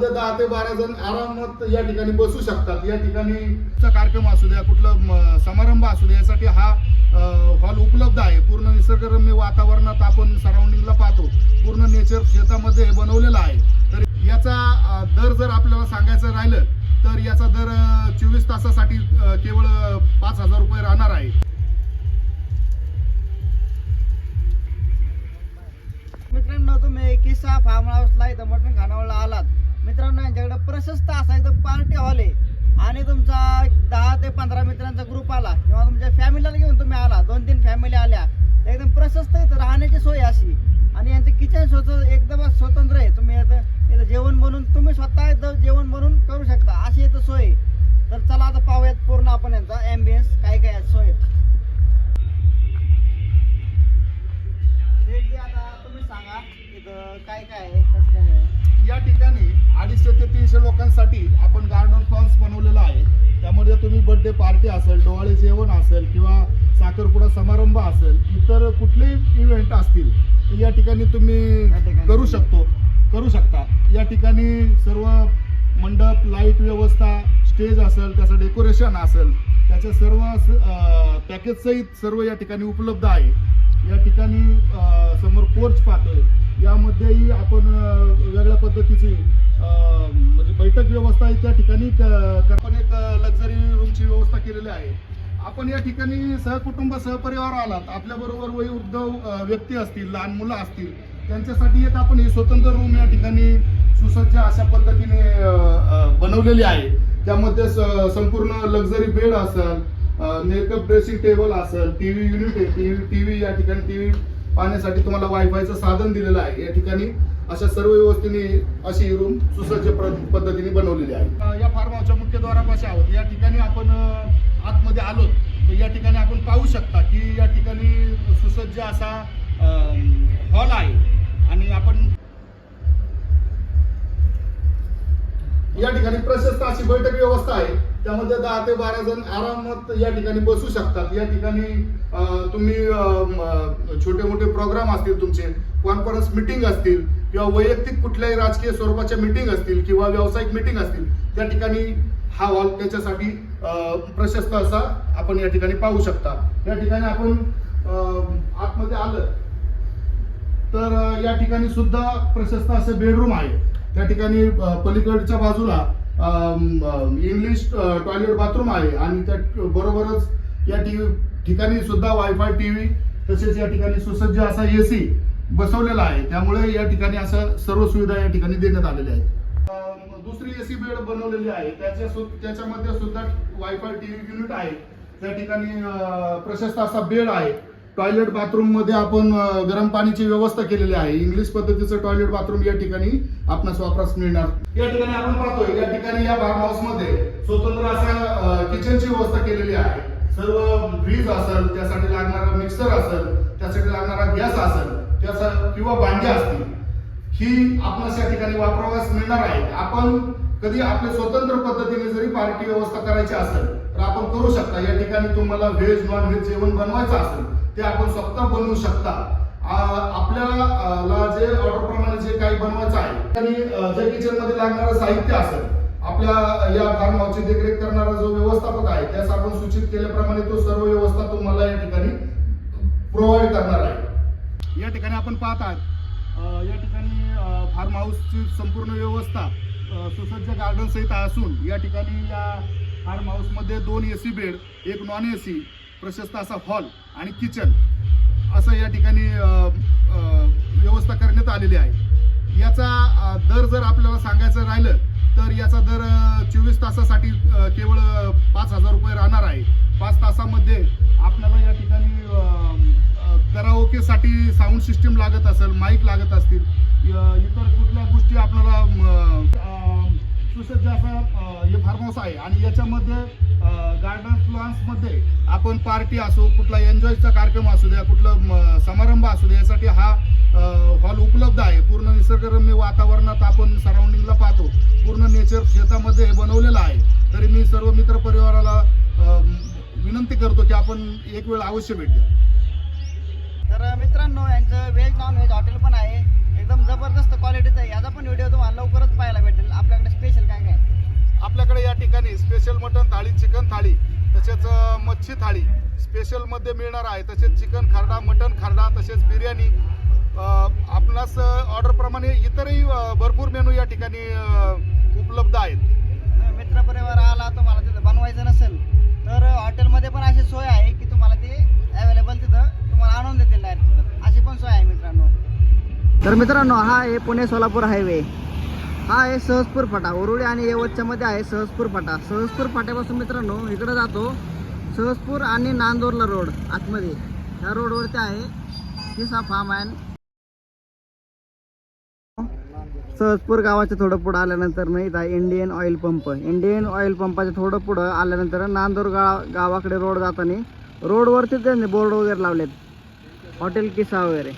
साधारणतः दहा ते बारा जण आरामात या ठिकाणी बसू शकतात. या ठिकाणी चा कार्यक्रम असू द्या कुठला समारंभ असू द्या यासाठी हा हॉल उपलब्ध आहे. पूर्ण निसर्गरम्य वातावरणात आपण सराउंडिंगला पाहतो. पूर्ण नेचर शेतामध्ये हे बनवलेलं आहे. तर याचा दर जर आपल्याला सांगायचं राहिलं तर याचा दर चोवीस तासासाठी केवळ पाच हजार रुपये राहणार आहे. मित्रांनो तुम्ही किस्सा फार्म हाऊसला इथं मटण खानावळला आलात. मित्रांनो यांच्याकडे प्रशस्त असा एकदम पार्टी हॉल आहे. आणि तुमचा दहा ते पंधरा मित्रांचा ग्रुप आला किंवा तुमच्या फॅमिलीला घेऊन तुम्ही आला. दोन तीन फॅमिली आल्या. एकदम प्रशस्त इथं राहण्याची सोय अशी. आणि यांचं किचन स्वतः एकदम स्वतंत्र आहे. तुम्ही इथं इथं जेवण बनवून तुम्ही स्वतः इथं जेवण बनवून करू शकता. अशी इथं सोय तर चला आता पाहूयात पूर्ण आपण यांचा ॲम्बियन्स काय काय आहे सोय आता तुम्ही सांगा इथं काय काय आहे कसं काय या ठिकाणी अडीचशे ते तीनशे लोकांसाठी आपण गार्डन प्लॉन्स बनवलेला आहे. त्यामध्ये तुम्ही बर्थडे पार्टी असेल डोहाळे जेवण असेल किंवा साखरपुडा समारंभ असेल इतर कुठलेही इव्हेंट असतील तर या ठिकाणी तुम्ही करू शकतो. करू शकता. या ठिकाणी सर्व मंडप लाइट व्यवस्था स्टेज असेल त्याचं डेकोरेशन असेल त्याचे सर्व पॅकेज सहित सर्व या ठिकाणी उपलब्ध आहे. या ठिकाणी समोर पोर्च पाहतोय. यामध्येही आपण वेगळ्या पद्धतीची बैठक व्यवस्था आहे त्या ठिकाणी क- आपण एक लक्झरी रूमची व्यवस्था केलेली आहे. आपण या ठिकाणी सहकुटुंब सहपरिवार आलात आपल्याबरोबर वयोवृद्ध वृद्ध व्यक्ती असतील लहान मुलं असतील त्यांच्यासाठी एक आपण ही स्वतंत्र रूम या ठिकाणी सुसज्ज अशा पद्धतीने बनवलेली आहे. त्यामध्ये स- संपूर्ण लक्झरी बेड असेल मेकअप ड्रेसिंग टेबल असेल टी व्ही युनिट आहे टी व्ही या ठिकाणी टी व्ही पाहण्यासाठी तुम्हाला वायफायचं साधन दिलेलं आहे. या ठिकाणी अशा सर्व व्यवस्थेने अशी ही रूम सुसज्ज पद्धतीने बनवलेली आहे. या फार्म हाऊसच्या मुख्यद्वारापाशी आहोत. या ठिकाणी आपण आतमध्ये आलो तर या ठिकाणी आपण पाहू शकता की या ठिकाणी सुसज्ज असा हॉल आहे. आणि आपण या ठिकाणी प्रशस्त अशी बैठक व्यवस्था आहे. त्यामध्ये दहा ते बारा जण आरामात या ठिकाणी बसू शकतात. या ठिकाणी तुम्ही छोटे मोठे प्रोग्राम असतील तुमचे कॉन्फरन्स मिटिंग असतील किंवा वैयक्तिक कुठल्याही राजकीय स्वरूपाच्या मिटिंग असतील किंवा व्यावसायिक मिटिंग असतील त्या ठिकाणी हा हॉल त्याच्यासाठी प्रशस्त असा आपण या ठिकाणी पाहू शकता. या ठिकाणी आपण आतमध्ये आलं तर या ठिकाणी सुद्धा प्रशस्त असे बेडरूम आहे त्या ठिकाणी पलीकडच्या बाजूला इंग्लिश टॉयलेट बाथरूम आहे. आणि त्या बरोबरच या टी- ठिकाणी सुद्धा वायफाय टी व्ही तसेच या ठिकाणी सुसज्ज असा ए सी बसवलेला आहे. त्यामुळे या ठिकाणी असं सर्व सुविधा या ठिकाणी देण्यात आलेल्या आहेत. दुसरी दुसरी एसी बेड बनवलेली आहे. त्याच्या त्याच्यामध्ये सुद्धा वायफाय टी व्ही युनिट आहे. त्या ठिकाणी प्रशस्त असा बेड आहे. टॉयलेट बाथरूममध्ये आपण गरम पाण्याची व्यवस्था केलेली आहे. इंग्लिश पद्धतीचं टॉयलेट बाथरूम या ठिकाणी आपणास वापरास मिळणार. या ठिकाणी आपण पाहतोय या ठिकाणी या फार्म हाऊसमध्ये स्वतंत्र असा किचनची व्यवस्था केलेली आहे. सर्व फ्रीज असेल त्यासाठी लागणारा मिक्सर असेल त्यासाठी लागणारा गॅस असेल त्याचा किंवा भांडी असतील ही आपणास या ठिकाणी वापरावयास मिळणार आहे. आपण कधी आपल्या स्वतंत्र पद्धतीने जरी पार्टी व्यवस्था करायची असेल तर आपण करू शकता. या ठिकाणी तुम्हाला व्हेज नॉन व्हेज जेवण बनवायचं असेल ते आपण स्वतः बनवू शकता. आपल्याला जे ऑर्डर प्रमाणे जे काही बनवायचं आहे आणि जे किचनमध्ये लागणारं साहित्य असेल आपल्या या फार्म हाऊसची देखरेख करणारा जो व्यवस्थापक आहे त्यास आपण सूचित केल्याप्रमाणे तो सर्व व्यवस्था तुम्हाला या ठिकाणी प्रोव्हाइड करणार आहे. या ठिकाणी आपण पाहत आहात या ठिकाणी फार्म हाऊसची संपूर्ण व्यवस्था सुसज्ज गार्डन सहित असून या ठिकाणी या फार्म हाऊसमध्ये दोन ए सी बेड एक नॉन ए सी प्रशस्त असा हॉल आणि किचन असं या ठिकाणी व्यवस्था करण्यात आलेली आहे. याचा दर जर आपल्याला सांगायचं राहिलं तर याचा दर चोवीस तासासाठी केवळ पाच हजार रुपये राहणार आहे. पाच तासामध्ये आपल्याला या ठिकाणी कराओकेसाठी साऊंड सिस्टीम लागत असेल माईक लागत असतील इतर कुठल्या गोष्टी आपल्याला सुसज्ज असा हे फार्म हाऊस आहे. आणि याच्यामध्ये गार्डन फ्लॉन्समध्ये आपण पार्टी असो कुठला एन्जॉयचा कार्यक्रम असू द्या कुठला समारंभ असू द्या यासाठी हा हॉल उपलब्ध आहे. पूर्ण निसर्गरम्य वातावरणात आपण सराउंडिंगला पाहतो. पूर्ण नेचर शेतामध्ये हे बनवलेलं आहे. तरी मी सर्व मित्र परिवाराला विनंती करतो की आपण एक वेळ अवश्य भेट द्या. तर मित्रांनो यांचं व्हेज नॉन व्हेज हॉटेल पण आहे. एकदम जबरदस्त क्वालिटीचं आहे. याचा पण व्हिडिओ तुम्हाला लवकरच पाहायला भेटेल. आपल्याकडे स्पेशल काय ठिकाणी special mutton thali chicken thali तसेच मच्छी थाळी स्पेशलमध्ये मिळणार आहे. तसेच चिकन खारडा मटन खारडा तसेच बिर्याणी आपणास ऑर्डर प्रमाणे इतरही भरपूर मेनू या ठिकाणी उपलब्ध आहेत. मित्र परिवार आला तुम्हाला तिथं बनवायचं नसेल तर हॉटेलमध्ये पण अशी सोय आहे की तुम्हाला ते अवेलेबल तिथं तुम्हाला आणून देतील डायरेक्ट तिथं. अशी पण सोय आहे मित्रांनो. तर मित्रांनो हा आहे पुणे सोलापूर हायवे हा आहे सहजपूर फाटा उरुळी आणि येवतच्या मध्ये आहे सहजपूर फाटा सहजपूर फाट्यापासून मित्रांनो इकडे जातो. सहजपूर आणि नांदोरला रोड आतमध्ये. ह्या रोडवरती आहे किसा फार्म आहे. सहजपूर गावाच्या थोडं पुढं आल्यानंतर नाही इथं आहे Indian Oil pump Indian Oil पंपाच्या थोडं पुढं आल्यानंतर नांदूर गाव गावाकडे रोड जाताना रोडवरती त्यांनी बोर्ड वगैरे लावलेत. हॉटेल किसा वगैरे.